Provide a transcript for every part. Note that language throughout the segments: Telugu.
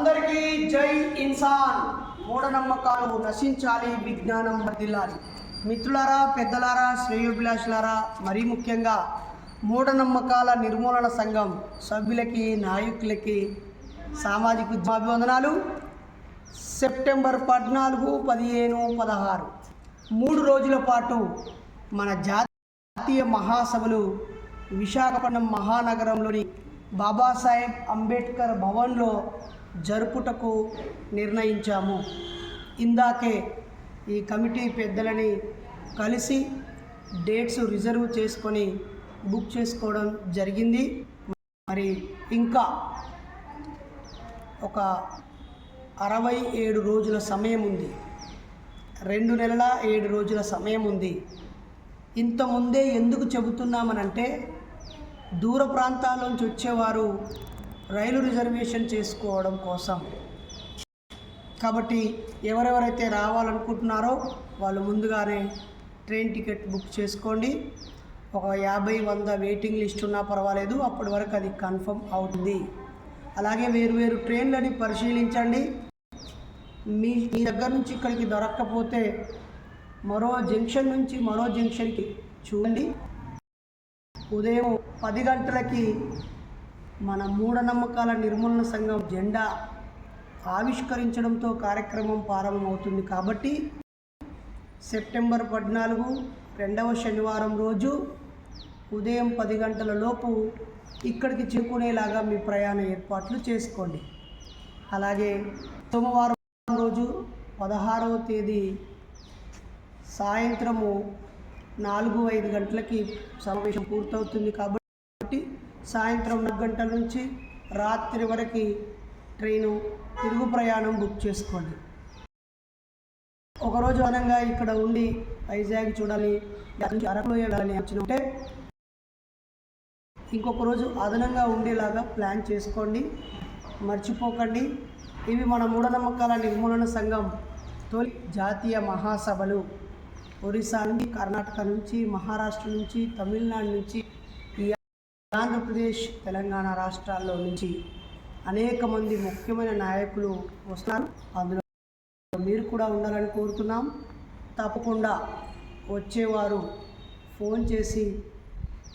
అందరికీ జై ఇన్సాన్. మూఢనమ్మకాలు నశించాలి విజ్ఞానం వర్దిల్లాలి మిత్రులారా పెద్దలారా శ్రేయోభిలాషులారా మరీ ముఖ్యంగా మూఢనమ్మకాల నిర్మూలన సంఘం సభ్యులకి నాయకులకి సామాజిక అభివందనాలు. సెప్టెంబర్ పద్నాలుగు పదిహేను పదహారు. మూడు రోజుల పాటు మన జాతీయ మహాసభలు విశాఖపట్నం మహానగరంలోని బాబాసాహెబ్ అంబేద్కర్ భవన్లో జరుపుటకు నిర్ణయించాము. ఇందాకే ఈ కమిటీ పెద్దలని కలిసి డేట్స్ రిజర్వ్ చేసుకొని బుక్ చేసుకోవడం జరిగింది. మరి ఇంకా ఒక అరవై ఏడు రోజుల సమయం ఉంది. రెండు నెలల ఏడు రోజుల సమయం ఉంది. ఇంతకుముందే ఎందుకు చెబుతున్నామనంటే దూర ప్రాంతాల నుంచి వచ్చేవారు రైలు రిజర్వేషన్ చేసుకోవడం కోసం. కాబట్టి ఎవరెవరైతే రావాలనుకుంటున్నారో వాళ్ళు ముందుగానే ట్రైన్ టికెట్ బుక్ చేసుకోండి. ఒక యాభై వంద వెయిటింగ్ లిస్ట్ ఉన్నా పర్వాలేదు అప్పటి వరకు అది కన్ఫర్మ్ అవుతుంది. అలాగే వేరు వేరు ట్రైన్లని పరిశీలించండి. మీ మీ దగ్గర నుంచి ఇక్కడికి దొరక్కపోతే మరో జంక్షన్ నుంచి మరో జంక్షన్కి చూడండి. ఉదయం పది గంటలకి మన మూఢనమ్మకాల నిర్మూలన సంఘం జెండా ఆవిష్కరించడంతో కార్యక్రమం ప్రారంభమవుతుంది కాబట్టి సెప్టెంబర్ పద్నాలుగు రెండవ శనివారం రోజు ఉదయం పది గంటల లోపు ఇక్కడికి చేరుకునేలాగా మీ ప్రయాణ ఏర్పాట్లు చేసుకోండి. అలాగే సోమవారం రోజు పదహారవ తేదీ సాయంత్రము నాలుగు ఐదు గంటలకి సమావేశం పూర్తవుతుంది కాబట్టి సాయంత్రం నాలుగు గంటల నుంచి రాత్రి వరకు ట్రైను తిరుగు ప్రయాణం బుక్ చేసుకోండి. ఒకరోజు అనంగా ఇక్కడ ఉండి వైజాగ్ చూడాలి అరకులో నుంచి వెళ్ళాలని వచ్చినట్టే ఇంకొక రోజు అదనంగా ఉండేలాగా ప్లాన్ చేసుకోండి. మర్చిపోకండి. ఇవి మన మూఢనమ్మకాల నిర్మూలన సంఘం తొలి జాతీయ మహాసభలు. ఒరిస్సా నుంచి కర్ణాటక నుంచి మహారాష్ట్ర నుంచి తమిళనాడు నుంచి ఆంధ్రప్రదేశ్ తెలంగాణ రాష్ట్రాల్లో నుంచి అనేక మంది ముఖ్యమైన నాయకులు వస్తున్నారు. అందులో మీరు కూడా ఉండాలని కోరుతున్నాం. తప్పకుండా వచ్చేవారు ఫోన్ చేసి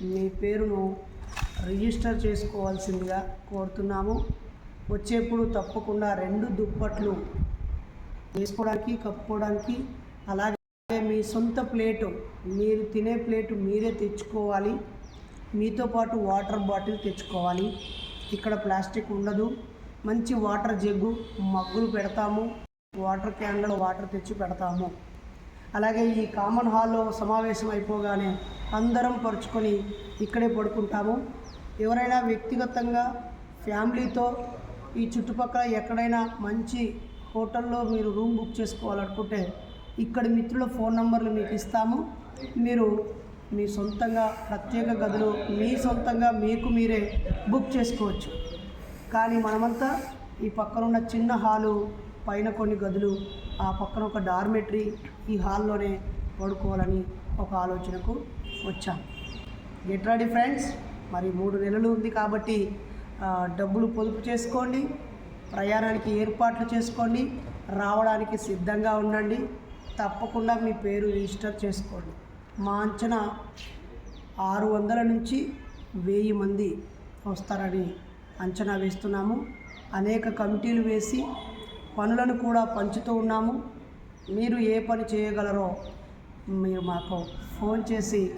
మీ పేరును రిజిస్టర్ చేసుకోవాల్సిందిగా కోరుతున్నాము. వచ్చేప్పుడు తప్పకుండా రెండు దుప్పట్లు వేసుకోవడానికి కప్పుకోవడానికి అలాగే మీ సొంత ప్లేటు మీరు తినే ప్లేటు మీరే తెచ్చుకోవాలి. మీతో పాటు వాటర్ బాటిల్ తెచ్చుకోవాలి. ఇక్కడ ప్లాస్టిక్ ఉండదు. మంచి వాటర్ జగ్గు మగ్గులు పెడతాము. వాటర్ క్యాన్లలో వాటర్ తెచ్చి పెడతాము. అలాగే ఈ కామన్ హాల్లో సమావేశం అయిపోగానే అందరం పరుచుకొని ఇక్కడే పడుకుంటాము. ఎవరైనా వ్యక్తిగతంగా ఫ్యామిలీతో ఈ చుట్టుపక్కల ఎక్కడైనా మంచి హోటల్లో మీరు రూమ్ బుక్ చేసుకోవాలనుకుంటే ఇక్కడ మిత్రుల ఫోన్ నంబర్లు మీకు ఇస్తాము. మీరు మీ సొంతంగా ప్రత్యేక గదులు మీ సొంతంగా మీకు మీరే బుక్ చేసుకోవచ్చు. కానీ మనమంతా ఈ పక్కన ఉన్న చిన్న హాలు పైన కొన్ని గదులు ఆ పక్కన ఒక డార్మెటరీ ఈ హాల్లోనే పడుకోవాలని ఒక ఆలోచనకు వచ్చాం. Get ready friends! మరి మూడు నెలలు ఉంది కాబట్టి డబ్బులు పొదుపు చేసుకోండి ప్రయాణానికి ఏర్పాట్లు చేసుకోండి రావడానికి సిద్ధంగా ఉండండి తప్పకుండా మీ పేరు రిజిస్టర్ చేసుకోండి. మా అంచనా ఆరు వందల నుంచి వెయ్యి మంది వస్తారని అంచనా వేస్తున్నాము. అనేక కమిటీలు వేసి పనులను కూడా పంచుతూ ఉన్నాము. మీరు ఏ పని చేయగలరో మీరు మాకు ఫోన్ చేసి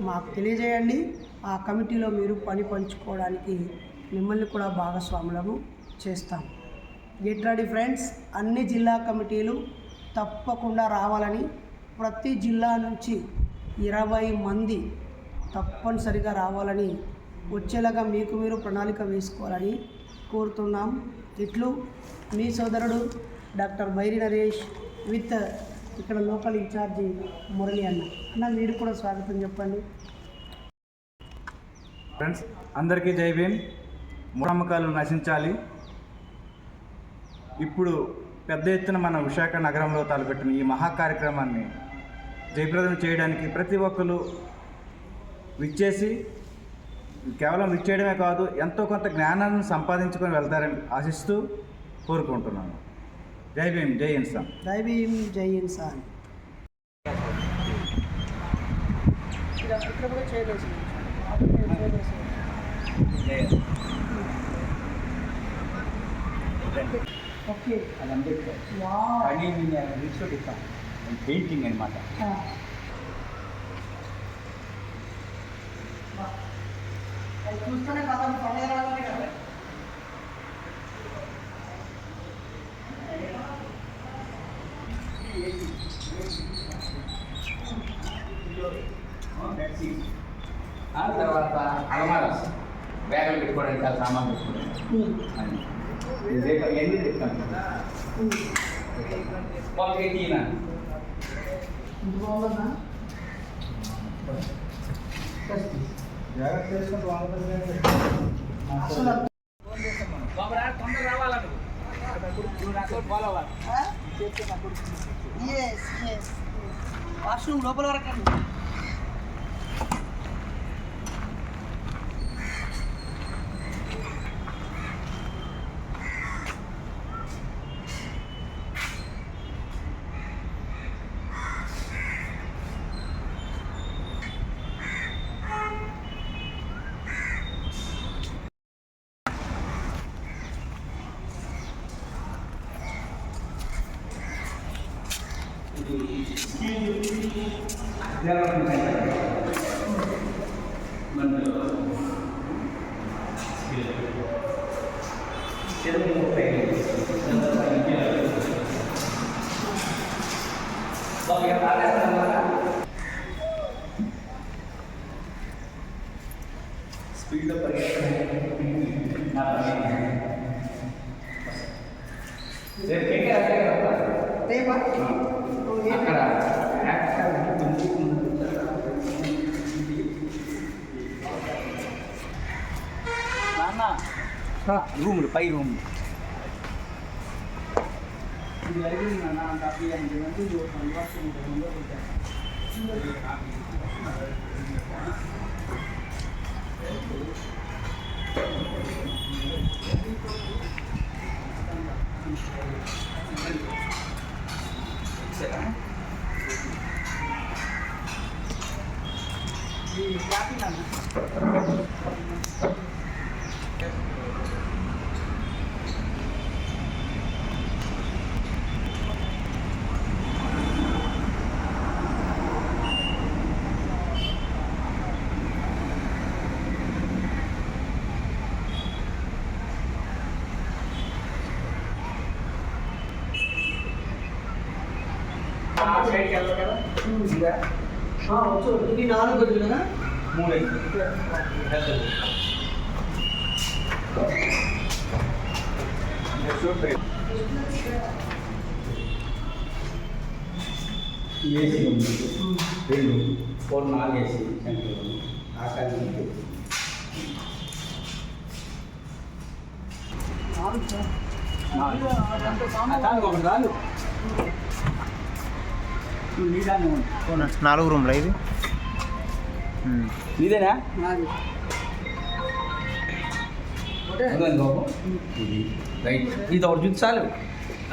మాకు తెలియజేయండి. ఆ కమిటీలో మీరు పని పంచుకోవడానికి మిమ్మల్ని కూడా భాగస్వాములను చేస్తాం. Get ready friends. అన్ని జిల్లా కమిటీలు తప్పకుండా రావాలని ప్రతి జిల్లా నుంచి ఇరవై మంది తప్పనిసరిగా రావాలని వచ్చేలాగా మీకు మీరు ప్రణాళిక వేసుకోవాలని కోరుతున్నాం. ఇట్లు మీ సోదరుడు డాక్టర్ బైరి నరేష్ విత్ ఇక్కడ లోకల్ ఇన్ఛార్జి మురళి అన్న. అన్న మీరు కూడా స్వాగతం చెప్పండి. ఫ్రెండ్స్ అందరికీ జై భీమ్. మూఢమ్మకాలు నశించాలి. ఇప్పుడు పెద్ద ఎత్తున మన విశాఖ నగరంలో తలపెట్టిన ఈ మహా కార్యక్రమాన్ని జయప్రదం చేయడానికి ప్రతి ఒక్కరు విచ్చేసి కేవలం విచ్చేయడమే కాదు ఎంతో కొంత జ్ఞానాన్ని సంపాదించుకొని వెళ్తారని ఆశిస్తూ కోరుకుంటున్నాను. జై భీమ్ జై ఇన్సాన్ జై భీమ్ జై ఇన్సాన్ ఓకే. అది అంబేద్కర్. వావ్. కానీ నేను రీల్స్లో పెట్టాను పెయింటింగ్ అనమాట follower. Huh? Yes, yes. yes. Washroom, double or a speed पर ना ये के के आते हैं ते बा तो ये करा एक्टर तुम को ना ना रूम ले पाई रूम పై రూములు ఇది అయిపోయింది నాన్న అంత హ్యాపీ అంటే ఇది ఒక నివాసం ఉంటుంది ఆ సైడ్కి వెళ్ళాలి కదా ఆ, వచ్చు ఇది నాలుగు కదా మూడు. ఏసీ ఉంది. రెండు ఫోర్ నాలుగు ఏసీ సెంటర్ ఆకాశం నాలుగు ఒకటి నీదాన్ని నాలుగు రూమ్లు ఇది? బాబు. ఇది రైట్. ఇది ఒకటి చూసి చాలు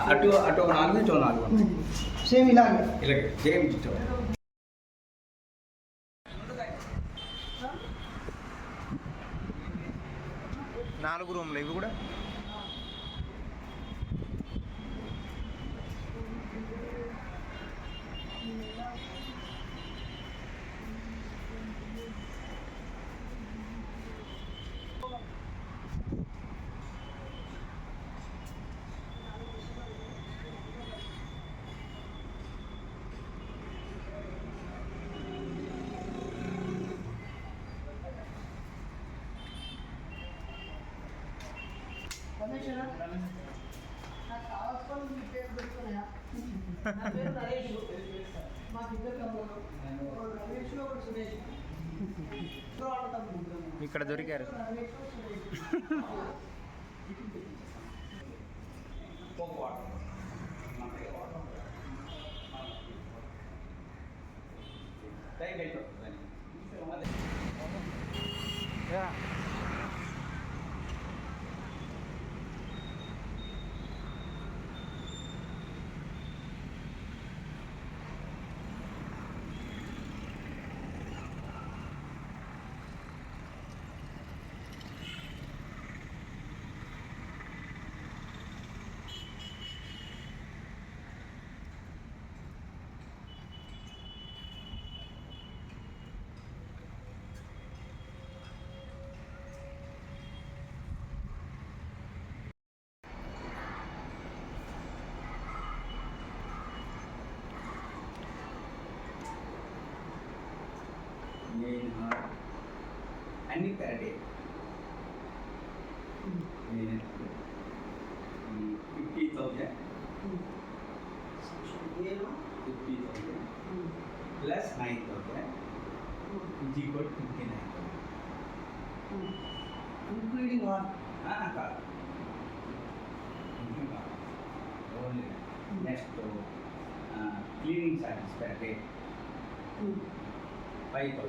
అటు అటు ఒక నాలుగు ఒక నాలుగు. సేమ్ ఇలాగే. ఇలాగే సేమ్ నాలుగు రూమ్లు ఇవి కూడా? ఇక్కడ దొరికారు. కావాల్సిన మీ main or any paradigm. Mm. 50,000. Mm. 50,000 mm. plus 9,000 mm. is equal to 59,000. Mm. Including what? Ah, car. Including car. Only. Mm. Next to uh, cleaning service per day. Mm. Nine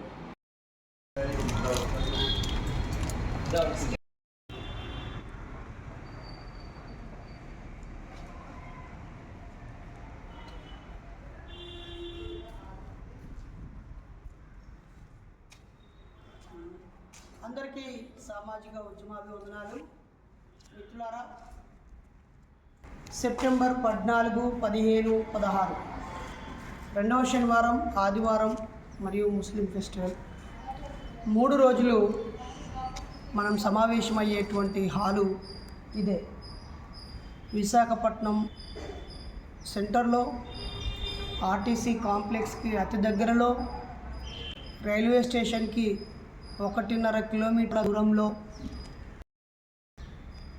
అందరికీ సామాజిక ఉద్యమాభివందనాలు. మిత్రులారా సెప్టెంబర్ పద్నాలుగు పదిహేను పదహారు. రెండవ శనివారం ఆదివారం మరియు ముస్లిం ఫెస్టివల్. మూడు రోజులు మనం సమావేశమయ్యేటువంటి హాలు ఇదే. విశాఖపట్నం సెంటర్లో ఆర్టీసీ కాంప్లెక్స్కి అతి దగ్గరలో రైల్వే స్టేషన్కి ఒకటిన్నర కిలోమీటర్ల దూరంలో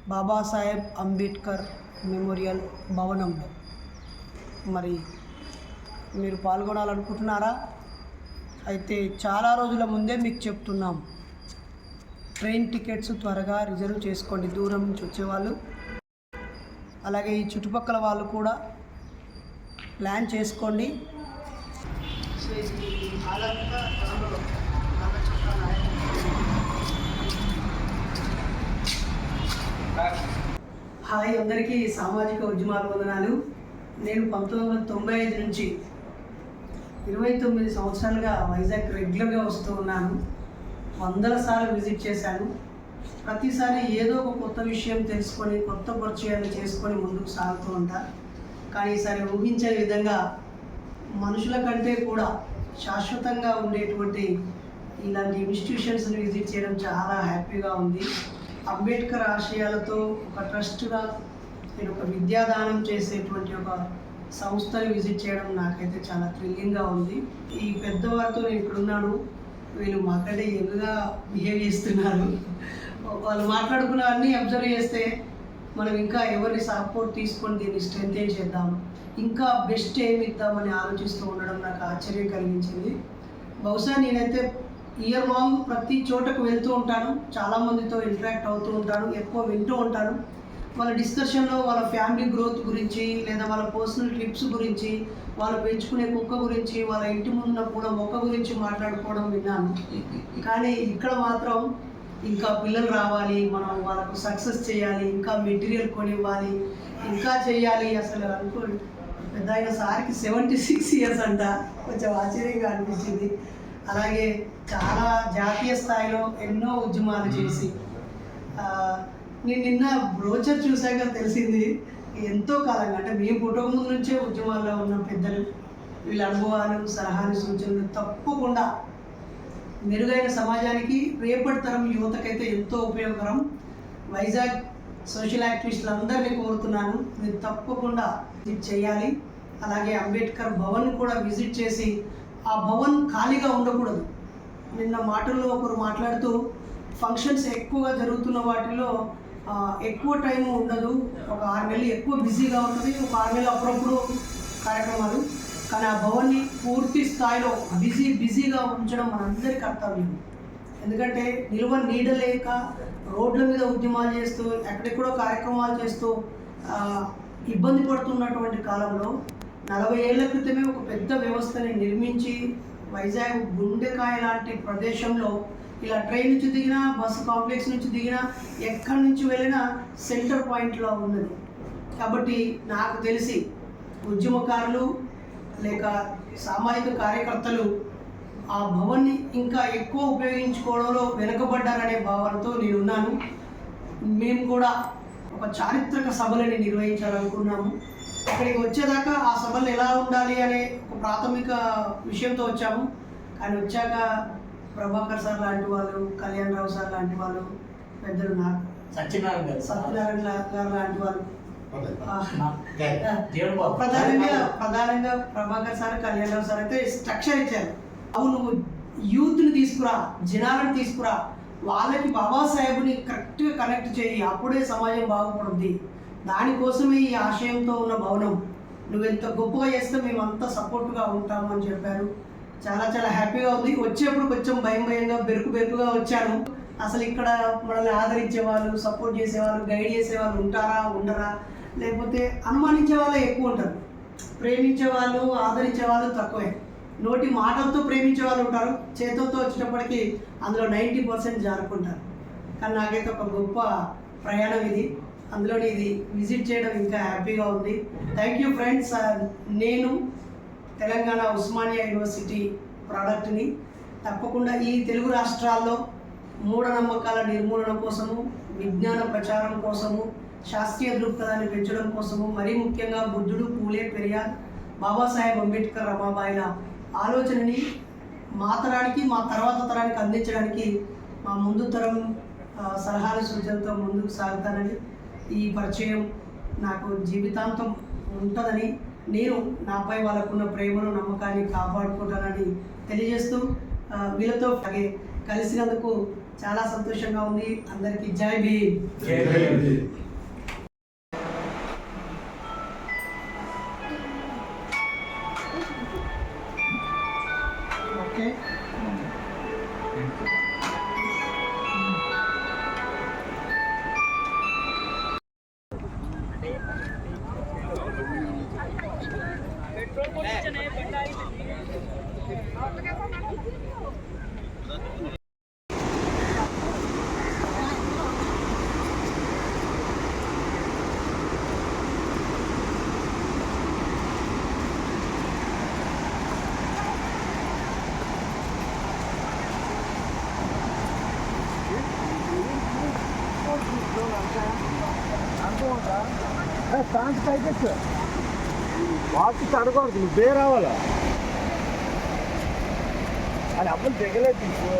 బాబాసాహెబ్ అంబేద్కర్ మెమోరియల్ భవనంలో. మరి మీరు పాల్గొనాలనుకుంటున్నారా? అయితే చాలా రోజుల ముందే మీకు చెప్తున్నాం. ట్రైన్ టికెట్స్ త్వరగా రిజర్వ్ చేసుకోండి. దూరం నుంచి వచ్చేవాళ్ళు. అలాగే ఈ చుట్టుపక్కల వాళ్ళు కూడా ప్లాన్ చేసుకోండి. హాయ్ అందరికీ సామాజిక ఉద్యమాలు వందనాలు నేను పంతొమ్మిది వందల తొంభై ఐదు నుంచి ఇరవై తొమ్మిది సంవత్సరాలుగా వైజాగ్ రెగ్యులర్గా వస్తూ ఉన్నాను. వందల సార్లు విజిట్ చేశాను. ప్రతిసారి ఏదో ఒక కొత్త విషయం తెలుసుకొని కొత్త పరిచయాలు చేసుకొని ముందుకు సాగుతూ ఉంటా. కానీ ఈసారి ఊహించే విధంగా మనుషుల కంటే కూడా శాశ్వతంగా ఉండేటువంటి ఇలాంటి ఇన్స్టిట్యూషన్స్ని విజిట్ చేయడం చాలా హ్యాపీగా ఉంది. అంబేద్కర్ ఆశయాలతో ఒక ట్రస్ట్గా నేను ఒక విద్యాదానం చేసేటువంటి ఒక సంస్థని విజిట్ చేయడం నాకైతే చాలా థ్రిల్లింగ్గా ఉంది. ఈ పెద్దవారితో నేను ఇక్కడున్నాను వీళ్ళు మాకంటే యంగ్గా బిహేవ్ చేస్తున్నారు. వాళ్ళు మాట్లాడుకున్నవన్నీ అబ్జర్వ్ చేస్తే మనం ఇంకా ఎవరిని సపోర్ట్ తీసుకొని దీన్ని స్ట్రెంథెన్ చేద్దాం ఇంకా బెస్ట్ ఏమి ఇద్దామని ఆలోచిస్తూ ఉండడం నాకు ఆశ్చర్యం కలిగించింది. బహుశా నేనైతే ఇయర్ లాంగ్ ప్రతి చోటకు వెళ్తూ ఉంటాను. చాలా మందితో ఇంటరాక్ట్ అవుతూ ఉంటాను. ఎక్కువ వింటూ ఉంటాను. వాళ్ళ డిస్కషన్లో వాళ్ళ ఫ్యామిలీ గ్రోత్ గురించి లేదా వాళ్ళ పర్సనల్ ట్రిప్స్ గురించి వాళ్ళు పెంచుకునే కుక్క గురించి వాళ్ళ ఇంటి ముందున్న పూల మొక్క గురించి మాట్లాడుకోవడం విన్నాను. కానీ ఇక్కడ మాత్రం ఇంకా పిల్లలు రావాలి మనం వాళ్ళకు సక్సెస్ చేయాలి ఇంకా మెటీరియల్ కొనివ్వాలి ఇంకా చేయాలి అసలు అనుకో పెద్ద ఆయన సార్కి సెవెంటీ సిక్స్ ఇయర్స్ అంట. కొంచెం ఆశ్చర్యంగా అనిపించింది. అలాగే చాలా జాతీయ స్థాయిలో ఎన్నో ఉద్యమాలు చేసి నేను నిన్న బ్రోచర్ చూశాక తెలిసింది ఎంతో కాలంగా అంటే మేము పుట్టక ముందు నుంచే ఉద్యమాల్లో ఉన్న పెద్దలు వీళ్ళ అనుభవాలు సలహాలు సూచనలు తప్పకుండా మెరుగైన సమాజానికి రేపటి తరం యువతకైతే ఎంతో ఉపయోగకరం. వైజాగ్ సోషల్ యాక్టివిస్టులందరినీ కోరుతున్నాను. మీరు తప్పకుండా ఇది చేయాలి. అలాగే అంబేద్కర్ భవన్ కూడా విజిట్ చేసి ఆ భవన్ ఖాళీగా ఉండకూడదు. నిన్న మాటల్లో ఒకరు మాట్లాడుతూ ఫంక్షన్స్ ఎక్కువగా జరుగుతున్న వాటిలో ఎక్కువ టైం ఉండదు. ఒక ఆరు నెలలు ఎక్కువ బిజీగా ఉంటుంది. ఒక ఆరు నెలలు అప్పుడప్పుడు కార్యక్రమాలు. కానీ ఆ భవన్ని పూర్తి స్థాయిలో బిజీ బిజీగా ఉంచడం మనందరి కర్తవ్యం. ఎందుకంటే నిల్వ నీడలేక రోడ్ల మీద ఉద్యమాలు చేస్తూ ఎక్కడెక్కడో కార్యక్రమాలు చేస్తూ ఇబ్బంది పడుతున్నటువంటి కాలంలో నలభై ఏళ్ళ క్రితమే ఒక పెద్ద వ్యవస్థని నిర్మించి వైజాగ్ గుండెకాయ లాంటి ప్రదేశంలో ఇలా ట్రైన్ నుంచి దిగినా బస్సు కాంప్లెక్స్ నుంచి దిగినా ఎక్కడి నుంచి వెళ్ళినా సెంటర్ పాయింట్లో ఉన్నది కాబట్టి నాకు తెలిసి ఉద్యమకారులు లేక సామాజిక కార్యకర్తలు ఆ భవన్ని ఇంకా ఎక్కువ ఉపయోగించుకోవడంలో వెనుకబడ్డారనే భావనతో నేనున్నాను. మేము కూడా ఒక చారిత్రక సభలని నిర్వహించాలనుకున్నాము. అక్కడికి వచ్చేదాకా ఆ సభలు ఎలా ఉండాలి అనే ఒక ప్రాథమిక విషయంతో వచ్చాము. కానీ వచ్చాక ప్రభాకర్ సార్ లాంటి వాళ్ళు కళ్యాణ్ రావు సార్ లాంటి వాళ్ళు పెద్దలు నాకు. సత్యనారాయణ గారు. సత్యనారాయణ గారు లాంటి వాళ్ళు. ప్రధానంగా ప్రధానంగా ప్రభాకర్ సార్ కళ్యాణ్ రావు సార్ అయితే స్ట్రక్చర్ ఇచ్చారు. అవును నువ్వు యూత్ని తీసుకురా జనాలను తీసుకురా. వాళ్ళకి బాబాసాహెబ్ని కరెక్ట్గా కనెక్ట్ చేయి. అప్పుడే సమాజం బాగుపడుద్ది. దానికోసమే ఈ ఆశయంతో ఉన్న భవనం. నువ్వెంత గొప్పగా చేస్తే మేము అంత సపోర్ట్గా ఉంటాము అని చెప్పారు. చాలా చాలా హ్యాపీగా ఉంది. వచ్చేప్పుడు కొంచెం భయం భయంగా బెరుకు బెరుకుగా వచ్చాను. అసలు ఇక్కడ మనల్ని ఆదరించే వాళ్ళు సపోర్ట్ చేసేవాళ్ళు గైడ్ చేసేవాళ్ళు ఉంటారా ఉండరా? లేకపోతే అనుమానించే వాళ్ళే ఎక్కువ ఉంటారు. ప్రేమించే వాళ్ళు ఆదరించే వాళ్ళు తక్కువే. నోటి మాటలతో ప్రేమించే వాళ్ళు ఉంటారు. చేతులతో వచ్చేటప్పటికి అందులో నైంటీ పర్సెంట్ జారుకుంటారు. కానీ నాకైతే ఒక గొప్ప ప్రయాణం ఇది. అందులో ఇది విజిట్ చేయడం ఇంకా హ్యాపీగా ఉంది. థ్యాంక్ యూ ఫ్రెండ్స్ నేను తెలంగాణ ఉస్మానియా యూనివర్సిటీ ప్రోడక్ట్ని తప్పకుండా ఈ తెలుగు రాష్ట్రాల్లో మూఢనమ్మకాల నిర్మూలన కోసము విజ్ఞాన ప్రచారం కోసము శాస్త్రీయ దృక్పథాన్ని పెంచడం కోసము మరీ ముఖ్యంగా బుద్ధుడు పూలే పెరియార్ బాబాసాహెబ్ అంబేద్కర్ రమాబాయిల ఆలోచనని మా తరానికి మా తర్వాత తరానికి అందించడానికి మా ముందు తరం సలహాల సలహాలు ముందుకు సాగుతానని ఈ పరిచయం నాకు జీవితాంతం ఉంటుందని నేను నాపై వాళ్ళకున్న ప్రేమను నమ్మకాన్ని కాపాడుకుంటానని తెలియజేస్తూ వీళ్ళతో అలాగే కలిసినందుకు చాలా సంతోషంగా ఉంది. అందరికీ జై భీమ్. వాకి తడకూడదు నువ్వే రావాలా అది అప్పులు దిగలేదు తీసుకో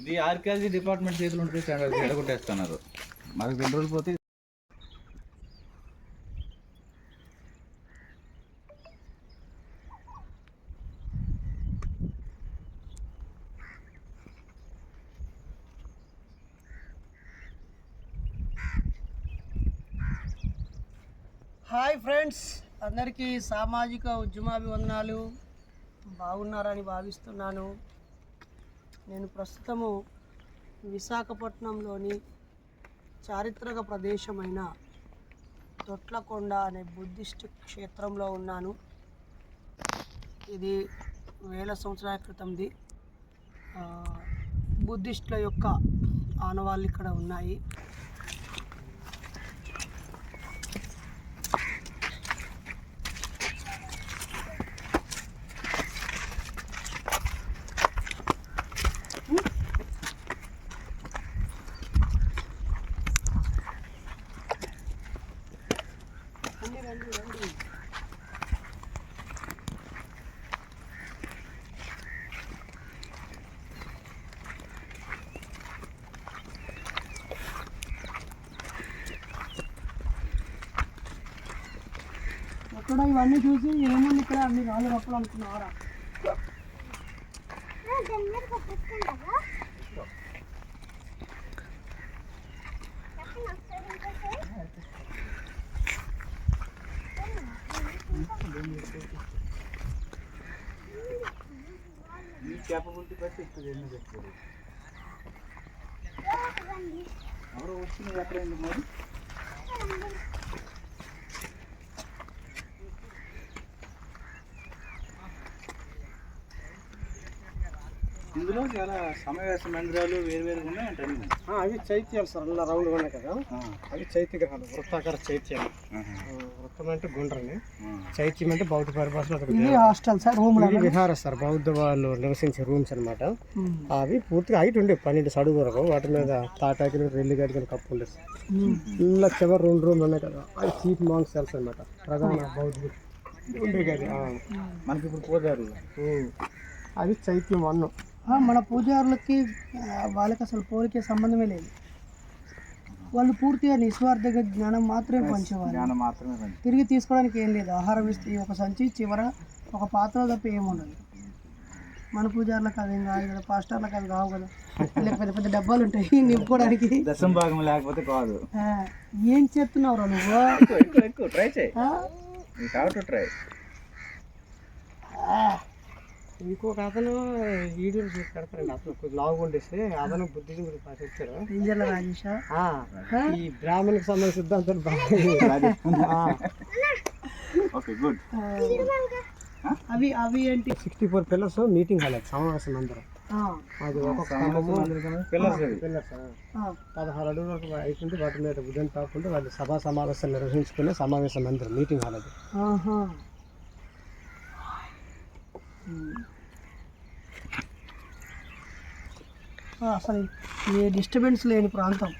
ఇది ఆర్కియాలజీ డిపార్ట్మెంట్ చేతులు ఉంటే ఎడగొట్టేస్తున్నారు మాకు రెండు రోజులు పోతే హాయ్ ఫ్రెండ్స్ అందరికీ సామాజిక ఉద్యమాభివందనాలు. బాగున్నారని భావిస్తున్నాను. నేను ప్రస్తుతము విశాఖపట్నంలోని చారిత్రక ప్రదేశమైన తొట్లకొండ అనే బుద్ధిస్ట్ క్షేత్రంలో ఉన్నాను. ఇది వేల సంవత్సరాల క్రితంది. బుద్ధిస్టుల యొక్క ఆనవాళ్ళు ఇక్కడ ఉన్నాయి. ఎక్కడ ఇవన్నీ చూసి ఏముంది ఇక్కడ అన్ని రాళ్ళు రప్పలు అనుకున్నారా? దాని మీద పట్టుకున్నావా ఈ క్యాపబిలిటీ బట్టి ఇప్పుడు ఎన్నో చెప్తారు ఎవరో వచ్చింది ఎక్కడ ఎందుకు మరి? ఇందులో చాలా సమావేశ మందిరాలు వేరు వేరుగా ఉన్నాయంటండి అవి చైత్యాలు సార్ అలా రౌండ్ ఉన్నాయి కదా. అవి చైత్య గ్రహాలు వృత్తాకార చైత్యాలు. వృత్తం అంటే గుండ్రని. చైత్యం అంటే బౌద్ధ పరిభాషలో. హాస్టల్ సార్ రూమ్ విహార సార్ బౌద్ధ వాళ్ళు నివసించే రూమ్స్ అన్నమాట. అవి పూర్తిగా హైట్ ఉండే పన్నెండు అడుగు వరకు వాటి మీద తాటాకిలు రెల్లి గడికలు కప్పు ఉండే సార్ ఇలా చివరి రెండు రూమ్లు ఉన్నాయి కదా అవి చీఫ్ మాంగ్ సెల్స్ అనమాట ప్రధాన బౌద్ధుడు ఉండే కదా ఆ. మనకి ఇప్పుడు పోదారు. అది చైత్యం వన్. మన పూజారులకి వాళ్ళకి అసలు పోలికే సంబంధమే లేదు. వాళ్ళు పూర్తిగా నిస్వార్థంగా జ్ఞానం మాత్రమే పంచేవారు. జ్ఞానం మాత్రమే పని తిరిగి తీసుకోవడానికి ఏం లేదు. ఆహారం ఇస్తే ఒక సంచి చివర ఒక పాత్ర తప్ప ఏముండదు మన పూజారులకు అదేం కాదు కదా పాస్టర్లకు అది కావు కదా. వీళ్ళకి పెద్ద పెద్ద డబ్బాలు ఉంటాయి నింపుకోవడానికి. దశం భాగం లేకపోతే కాదు. ఏం చేస్తున్నావు నువ్వు? ట్రై చేయి. ట్రై ఇంకొక అతను వీడియోలు చూసి పెడతారండి. అతను కొంచెం లావుగా ఉండేస్తే అతను బుద్ధిజం గురించి ఆ, ఈ బ్రాహ్మణికి సంబంధించిన ఓకే గుడ్. అవి అవి ఏంటి? Sixty four pillars meeting hall అది సమావేశం అందరం. ఆ, అది ఒక స్తంభము పిల్లర్స్ పిల్లర్స్ పదహారు అడుగుల వరకు అవుతుంటే వాటి మీద ఉదయం కాకుండా వాళ్ళు సభా సమావేశాలు నిర్వహించుకునే సమావేశం అందరం మీటింగ్ హాల్ అది. అసలు ఏ డిస్టర్బెన్స్ లేని ప్రాంతం.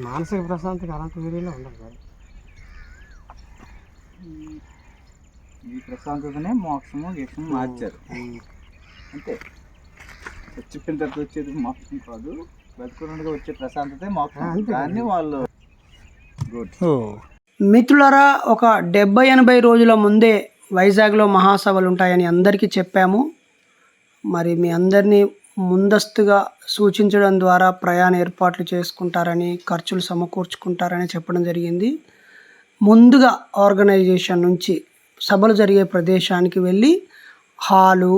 మానసిక ప్రశాంతికి అలాంటి వీడియోలో ఉండదు సార్ ఈ ప్రశాంతతనే మోక్షము గీక్షము మార్చారు. అంతే. చచ్చిపోయిన తర్వాత వచ్చేది మోక్షం కాదు. బతుకున్నట్టుగా వచ్చే ప్రశాంతతే మోక్షం. దాన్ని వాళ్ళు గుడ్ మిత్రులరా ఒక డెబ్బై ఎనభై రోజుల ముందే వైజాగ్లో మహాసభలు ఉంటాయని అందరికీ చెప్పాము. మరి మీ అందరినీ ముందస్తుగా సూచించడం ద్వారా ప్రయాణ ఏర్పాట్లు చేసుకుంటారని ఖర్చులు సమకూర్చుకుంటారని చెప్పడం జరిగింది. ముందుగా ఆర్గనైజేషన్ నుంచి సభలు జరిగే ప్రదేశానికి వెళ్ళి హాలు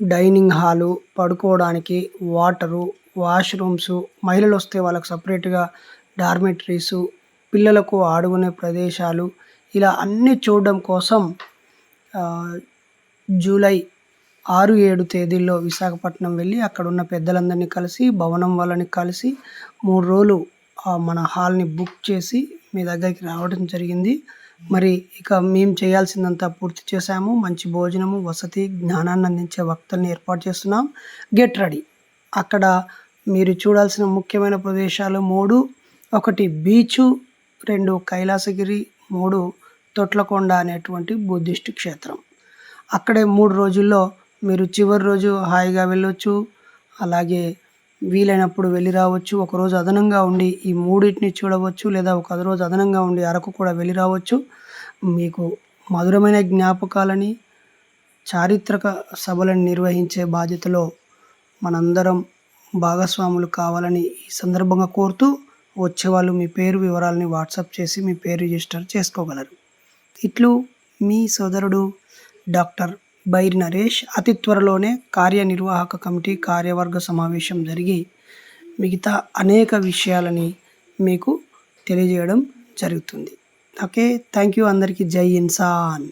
డైనింగ్ హాలు పడుకోవడానికి వాటరు వాష్రూమ్స్ మహిళలు వస్తే వాళ్ళకి సపరేట్గా డార్మెటరీసు పిల్లలకు ఆడుకునే ప్రదేశాలు ఇలా అన్నీ చూడడం కోసం జూలై ఆరు ఏడు తేదీల్లో విశాఖపట్నం వెళ్ళి అక్కడ ఉన్న పెద్దలందరినీ కలిసి భవనం వాళ్ళని కలిసి మూడు రోజులు మన హాల్ని బుక్ చేసి మీ దగ్గరికి రావడం జరిగింది. మరి ఇక మేము చేయాల్సిందంతా పూర్తి చేశాము. మంచి భోజనము వసతి జ్ఞానాన్ని అందించే వక్తల్ని ఏర్పాటు చేస్తున్నాం. Get ready. అక్కడ మీరు చూడాల్సిన ముఖ్యమైన ప్రదేశాలు మూడు. ఒకటి బీచు రెండు కైలాసగిరి మూడు తొట్లకొండ అనేటువంటి బుద్ధిస్ట్ క్షేత్రం. అక్కడే మూడు రోజుల్లో మీరు చివరి రోజు హాయిగా వెళ్ళొచ్చు. అలాగే వీలైనప్పుడు వెళ్ళి రావచ్చు. ఒకరోజు అదనంగా ఉండి ఈ మూడింటిని చూడవచ్చు లేదా ఒక రోజు అదనంగా ఉండి అరకు కూడా వెళ్ళి రావచ్చు. మీకు మధురమైన జ్ఞాపకాలని చారిత్రక సభలను నిర్వహించే బాధ్యతలో మనందరం భాగస్వాములు కావాలని ఈ సందర్భంగా కోరుతూ వచ్చేవాళ్ళు మీ పేరు వివరాలని వాట్సాప్ చేసి మీ పేరు రిజిస్టర్ చేసుకోగలరు. ఇట్లు మీ సోదరుడు డాక్టర్ బైరి నరేష్ అతి త్వరలోనే కార్యనిర్వాహక కమిటీ కార్యవర్గ సమావేశం జరిగి మిగతా అనేక విషయాలని మీకు తెలియజేయడం జరుగుతుంది. ఓకే థ్యాంక్ యూ అందరికీ. జై ఇన్సాన్.